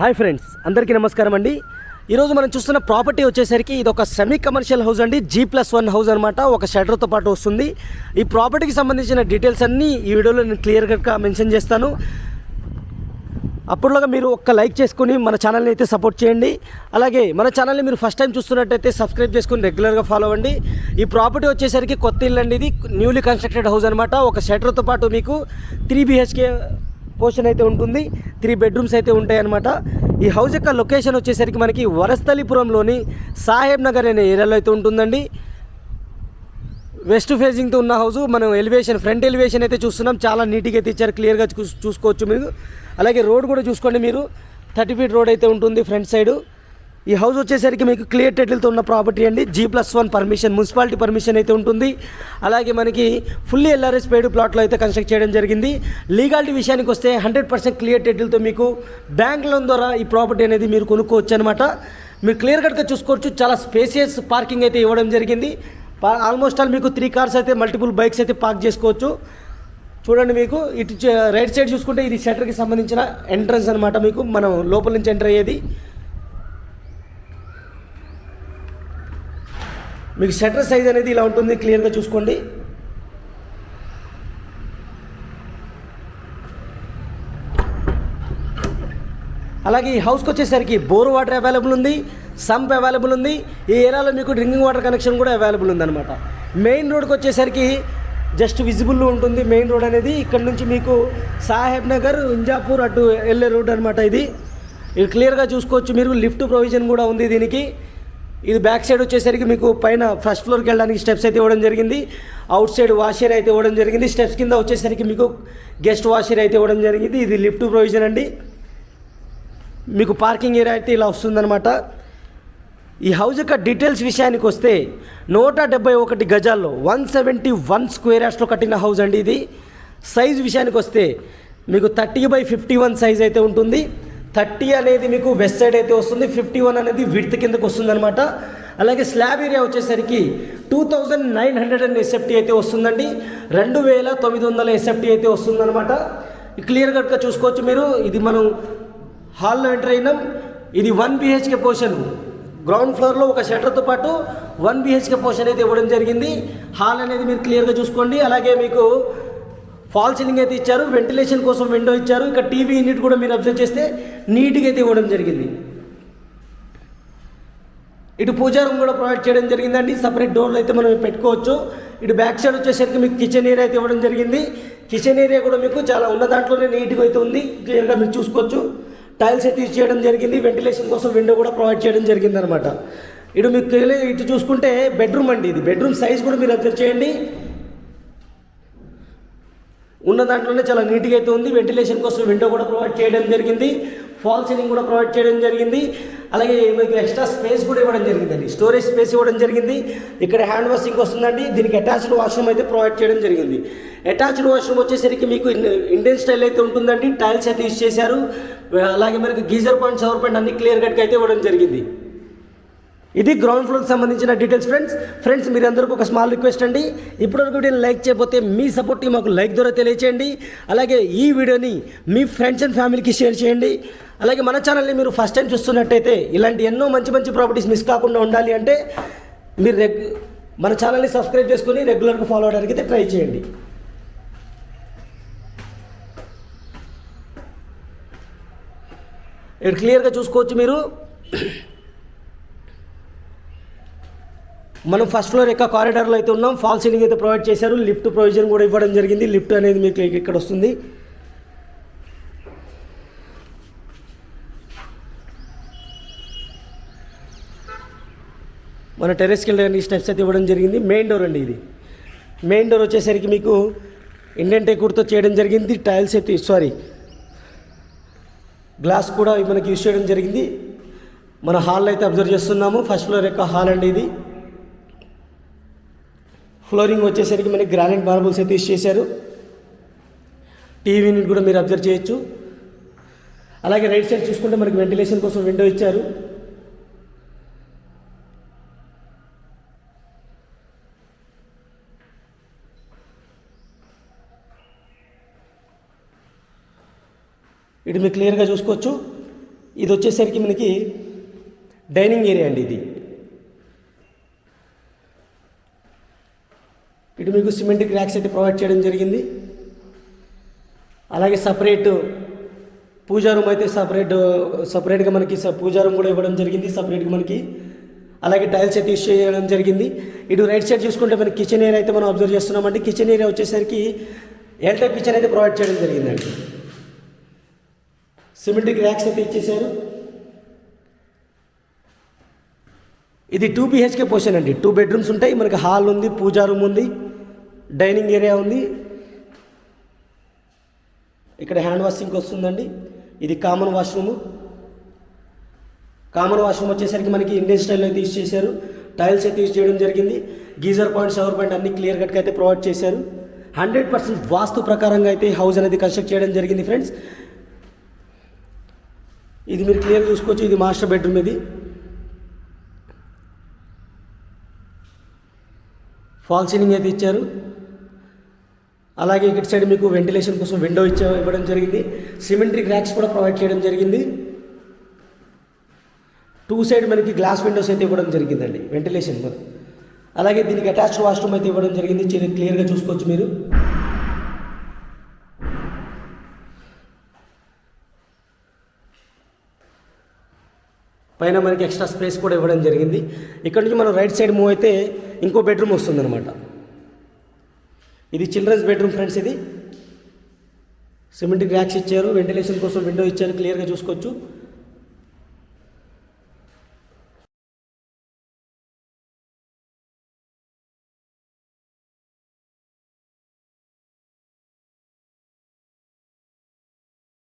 Hi friends అందరికీ నమస్కారం అండి. ఈరోజు మనం చూస్తున్న ప్రాపర్టీ వచ్చేసరికి ఇది ఒక సెమీ కమర్షియల్ హౌస్ అండి. జీ ప్లస్ వన్ హౌస్ అనమాట ఒక షటర్తో పాటు వస్తుంది. ఈ ప్రాపర్టీకి సంబంధించిన డీటెయిల్స్ అన్నీ ఈ వీడియోలో నేను క్లియర్గా మెన్షన్ చేస్తాను. అప్పుడులాగా మీరు ఒక్క లైక్ చేసుకుని మన ఛానల్ని అయితే సపోర్ట్ చేయండి. అలాగే మన ఛానల్ని మీరు ఫస్ట్ టైం చూస్తున్నట్టయితే సబ్స్క్రైబ్ చేసుకుని రెగ్యులర్గా ఫాలో అవ్వండి. ఈ ప్రాపర్టీ వచ్చేసరికి కొత్త ఇల్లు అండి ఇది. న్యూలీ కన్స్ట్రక్టెడ్ హౌస్ అనమాట ఒక షటర్తో పాటు మీకు త్రీ బిహెచ్కే పోర్షన్ అయితే ఉంటుంది. త్రీ బెడ్రూమ్స్ అయితే ఉంటాయి అనమాట ఈ హౌస్ యొక్క లొకేషన్ వచ్చేసరికి మనకి వరస్థలిపురంలోని సాహెబ్ నగర్ అనే ఏరియాలో అయితే ఉంటుందండి. వెస్ట్ ఫేసింగ్తో ఉన్న హౌస్ మనం ఎలివేషన్ ఫ్రంట్ ఎలివేషన్ అయితే చూస్తున్నాం. చాలా నీట్గా అయితే ఇచ్చారు క్లియర్గా చూ- చూసుకోవచ్చు మీరు. అలాగే రోడ్ కూడా చూసుకోండి మీరు. థర్టీ ఫీట్ రోడ్ అయితే ఉంటుంది ఫ్రంట్ సైడు. ఈ హౌస్ వచ్చేసరికి మీకు క్లియర్ టైటిల్తో ఉన్న ప్రాపర్టీ అండి. G plus one permission municipality permission అయితే ఉంటుంది. అలాగే మనకి ఫుల్లీ ఎల్ఆర్ఎస్ పేడ్ ప్లాట్లో అయితే కన్స్ట్రక్ట్ చేయడం జరిగింది. లీగాలిటీ విషయానికి వస్తే హండ్రెడ్ పర్సెంట్ క్లియర్ టైటిల్తో మీకు బ్యాంక్ లోన్ ద్వారా ఈ ప్రాపర్టీ అనేది మీరు కొనుక్కోవచ్చు అనమాట మీరు క్లియర్ కట్గా చూసుకోవచ్చు. చాలా స్పేసియస్ పార్కింగ్ అయితే ఇవ్వడం జరిగింది. ఆల్మోస్ట్ ఆల్ మీకు త్రీ కార్స్ అయితే మల్టిపుల్ బైక్స్ అయితే పార్క్ చేసుకోవచ్చు. చూడండి మీకు ఇటు రైట్ సైడ్ చూసుకుంటే ఇది షట్టర్కి సంబంధించిన ఎంట్రన్స్ అనమాట మీకు. మనం లోపల నుంచి ఎంటర్ అయ్యేది. మీకు షట్టర్ సైజ్ అనేది ఇలా ఉంటుంది క్లియర్గా చూసుకోండి. అలాగే ఈ హౌస్కి వచ్చేసరికి బోర్ వాటర్ అవైలబుల్ ఉంది సంప్ అవైలబుల్ ఉంది. ఈ ఏరియాలో మీకు డ్రింకింగ్ వాటర్ కనెక్షన్ కూడా అవైలబుల్ ఉందన్నమాట. మెయిన్ రోడ్కి వచ్చేసరికి జస్ట్ విజిబుల్ ఉంటుంది. మెయిన్ రోడ్ అనేది ఇక్కడ నుంచి మీకు సాహెబ్ నగర్ ఇంజాపూర్ అటు వెళ్ళే రోడ్ అనమాట ఇది. ఇది క్లియర్గా చూసుకోవచ్చు మీరు. లిఫ్ట్ ప్రొవిజన్ కూడా ఉంది దీనికి. ఇది బ్యాక్ సైడ్ వచ్చేసరికి మీకు పైన ఫస్ట్ ఫ్లోర్కి వెళ్ళడానికి స్టెప్స్ అయితే ఇవ్వడం జరిగింది. అవుట్ సైడ్ వాషర్ అయితే ఇవ్వడం జరిగింది. స్టెప్స్ కింద వచ్చేసరికి మీకు గెస్ట్ వాషర్ అయితే ఇవ్వడం జరిగింది. ఇది లిఫ్ట్ ప్రొవిజన్ అండి. మీకు పార్కింగ్ ఏరియా అయితే ఇలా వస్తుందన్నమాట. ఈ హౌస్ యొక్క డీటెయిల్స్ విషయానికి వస్తే నూట డెబ్బై ఒకటి గజాల్లో వన్ సెవెంటీ వన్ స్క్వేర్ యార్డ్స్లో కట్టిన హౌస్ అండి ఇది. సైజ్ విషయానికి వస్తే మీకు thirty by fifty one size అయితే ఉంటుంది. థర్టీ అనేది మీకు వెస్ట్ సైడ్ అయితే వస్తుంది ఫిఫ్టీ వన్ అనేది విడ్త్ కిందకు వస్తుంది అనమాట అలాగే స్లాబ్ ఏరియా వచ్చేసరికి two thousand nine hundred and SFT అయితే వస్తుందండి. రెండు వేల తొమ్మిది వందల ఎస్ఎఫ్టీ అయితే వస్తుందన్నమాట. క్లియర్ కట్గా చూసుకోవచ్చు మీరు. ఇది మనం హాల్లో ఎంటర్ అయినాం. ఇది వన్ బిహెచ్కే పోర్షన్. గ్రౌండ్ ఫ్లోర్లో ఒక షటర్తో పాటు వన్ బిహెచ్కే పోర్షన్ అయితే ఇవ్వడం జరిగింది. హాల్ అనేది మీరు క్లియర్గా చూసుకోండి. అలాగే మీకు ఫాల్ సీలింగ్ అయితే ఇచ్చారు వెంటిలేషన్ కోసం విండో ఇచ్చారు. ఇక టీవీ యూనిట్ కూడా మీరు అబ్జర్వ్ చేస్తే నీట్గా అయితే ఇవ్వడం జరిగింది. ఇటు పూజా రూమ్ కూడా ప్రొవైడ్ చేయడం జరిగిందండి. సపరేట్ డోర్లు అయితే మనం పెట్టుకోవచ్చు. ఇటు బ్యాక్ సైడ్ వచ్చేసరికి మీకు కిచెన్ ఏరియా అయితే ఇవ్వడం జరిగింది. కిచెన్ ఏరియా కూడా మీకు చాలా ఉన్న దాంట్లోనే నీట్గా అయితే ఉంది. క్లియర్గా మీరు చూసుకోవచ్చు. టైల్స్ అయితే యూజ్ చేయడం జరిగింది. వెంటిలేషన్ కోసం విండో కూడా ప్రొవైడ్ చేయడం జరిగింది అనమాట ఇటు మీకు ఇటు చూసుకుంటే బెడ్రూమ్ అండి ఇది. బెడ్రూమ్ సైజ్ కూడా మీరు అబ్జర్వ్ చేయండి. ఉన్న దాంట్లోనే చాలా నీట్గా అయితే ఉంది. వెంటిలేషన్ కోసం విండో కూడా ప్రొవైడ్ చేయడం జరిగింది. ఫాల్ సీలింగ్ కూడా ప్రొవైడ్ చేయడం జరిగింది. అలాగే మీకు ఎక్స్ట్రా స్పేస్ కూడా ఇవ్వడం జరిగిందండి. స్టోరేజ్ స్పేస్ ఇవ్వడం జరిగింది. ఇక్కడ హ్యాండ్ వాషింగ్ వస్తుందండి. దీనికి అటాచ్డ్ వాష్రూమ్ అయితే ప్రొవైడ్ చేయడం జరిగింది. అటాచ్డ్ వాష్రూమ్ వచ్చేసరికి మీకు ఇండియన్ స్టైల్ అయితే ఉంటుందండి. టైల్స్ అయితే యూజ్ చేశారు. అలాగే మనకి గీజర్ పాయింట్ షవర్ పాయింట్ అన్ని క్లియర్ కట్గా అయితే ఇవ్వడం జరిగింది. ఇది గ్రౌండ్ ఫ్లోర్కి సంబంధించిన డీటెయిల్స్ ఫ్రెండ్స్ ఫ్రెండ్స్ మీరు అందరికీ ఒక స్మాల్ రిక్వెస్ట్ అండి. ఇప్పటివరకు వీడియోని లైక్ చేయకపోతే మీ సపోర్ట్ మాకు లైక్ ద్వారా తెలియచేయండి. అలాగే ఈ వీడియోని మీ ఫ్రెండ్స్ అండ్ ఫ్యామిలీకి షేర్ చేయండి. అలాగే మన ఛానల్ని మీరు ఫస్ట్ టైం చూస్తున్నట్టయితే ఇలాంటి ఎన్నో మంచి మంచి ప్రాపర్టీస్ మిస్ కాకుండా ఉండాలి అంటే మీరు రెగ్ మన ఛానల్ని సబ్స్క్రైబ్ చేసుకుని రెగ్యులర్గా ఫాలో అవడానికి అయితే ట్రై చేయండి. ఇక్కడ క్లియర్గా చూసుకోవచ్చు మీరు. మనం ఫస్ట్ ఫ్లోర్ యొక్క కారిడార్లో అయితే ఉన్నాం. ఫాల్ సీలింగ్ అయితే ప్రొవైడ్ చేశారు. లిఫ్ట్ ప్రొవిజన్ కూడా ఇవ్వడం జరిగింది. లిఫ్ట్ అనేది మీకు ఇక్కడ వస్తుంది. మన టెరెస్కి వెళ్ళడానికి స్టెప్స్ అయితే ఇవ్వడం జరిగింది. మెయిన్ డోర్ అండి ఇది. మెయిన్ డోర్ వచ్చేసరికి మీకు ఇండియన్ టేకుడ్తో చేయడం జరిగింది. టైల్స్ అయితే సారీ గ్లాస్ కూడా మనకి యూజ్ చేయడం జరిగింది. మన హాల్ అయితే అబ్జర్వ్ చేస్తున్నాము. ఫస్ట్ ఫ్లోర్ యొక్క హాల్ అండి ఇది. ఫ్లోరింగ్ వచ్చేసరికి మనకి గ్రానైట్ మార్బుల్స్ అయితే చేశారు టీవీని కూడా మీరు అబ్జర్వ్ చేయొచ్చు. అలాగే రైట్ సైడ్ చూసుకుంటే మనకి వెంటిలేషన్ కోసం విండో ఇచ్చారు. ఇటు మీరు క్లియర్గా చూసుకోవచ్చు. ఇది వచ్చేసరికి మనకి డైనింగ్ ఏరియా అండి ఇది. ఇటు మీకు సిమెంట్ ర్యాక్స్ అయితే ప్రొవైడ్ చేయడం జరిగింది. అలాగే సపరేట్ పూజా రూమ్ అయితే సపరేట్ సపరేట్గా మనకి పూజా రూమ్ కూడా ఇవ్వడం జరిగింది సపరేట్గా మనకి. అలాగే టైల్స్ అయితే యూస్ చేయడం జరిగింది. ఇటు రైట్ సైడ్ చూసుకుంటే మనకి కిచెన్ ఏరియా అయితే మనం అబ్జర్వ్ చేస్తున్నామండి. కిచెన్ ఏరియా వచ్చేసరికి ఎల్ కిచెన్ అయితే ప్రొవైడ్ చేయడం జరిగిందండి. సిమెంట్కి ర్యాక్స్ అయితే ఇచ్చేసారు ఇది టూ బిహెచ్కే పోర్షన్ అండి. టూ బెడ్రూమ్స్ ఉంటాయి మనకి హాల్ ఉంది పూజా రూమ్ ఉంది. డైనింగ్ ఏరియా ఉంది. ఇక్కడ హ్యాండ్ వాషింగ్కి వస్తుందండి. ఇది కామన్ వాష్రూమ్. కామన్ వాష్రూమ్ వచ్చేసరికి మనకి ఇండియన్ స్టైల్లో అయితే యూస్ చేశారు. టైల్స్ అయితే యూస్ చేయడం జరిగింది. గీజర్ పాయింట్ షవర్ పాయింట్ అన్ని క్లియర్ కట్గా అయితే ప్రొవైడ్ చేశారు. హండ్రెడ్ పర్సెంట్ వాస్తు ప్రకారంగా అయితే హౌస్ అనేది కన్స్ట్రక్ట్ చేయడం జరిగింది ఫ్రెండ్స్. ఇది మీరు క్లియర్ చూసుకోవచ్చు. ఇది మాస్టర్ బెడ్రూమ్ ఇది. ఫాల్ సీలింగ్ అయితే ఇచ్చారు. అలాగే ఇక్కడ సైడ్ మీకు వెంటిలేషన్ కోసం విండో ఇచ్చే ఇవ్వడం జరిగింది. సిమెంట్రీ ర్యాక్స్ కూడా ప్రొవైడ్ చేయడం జరిగింది. టూ సైడ్ మనకి గ్లాస్ విండోస్ అయితే ఇవ్వడం జరిగిందండి వెంటిలేషన్ అలాగే దీనికి అటాచ్డ్ వాష్రూమ్ అయితే ఇవ్వడం జరిగింది. క్లియర్గా చూసుకోవచ్చు మీరు. పైన మనకి ఎక్స్ట్రా స్పేస్ కూడా ఇవ్వడం జరిగింది. ఇక్కడ నుంచి మనం రైట్ సైడ్ మూవ్ అయితే ఇంకో బెడ్రూమ్ వస్తుందన్నమాట. ఇది చిల్డ్రన్స్ బెడ్రూమ్ ఫ్రెండ్స్ ఇది. సిమెంట్ ర్యాక్స్ ఇచ్చారు వెంటిలేషన్ కోసం విండో ఇచ్చారు క్లియర్గా చూసుకోవచ్చు.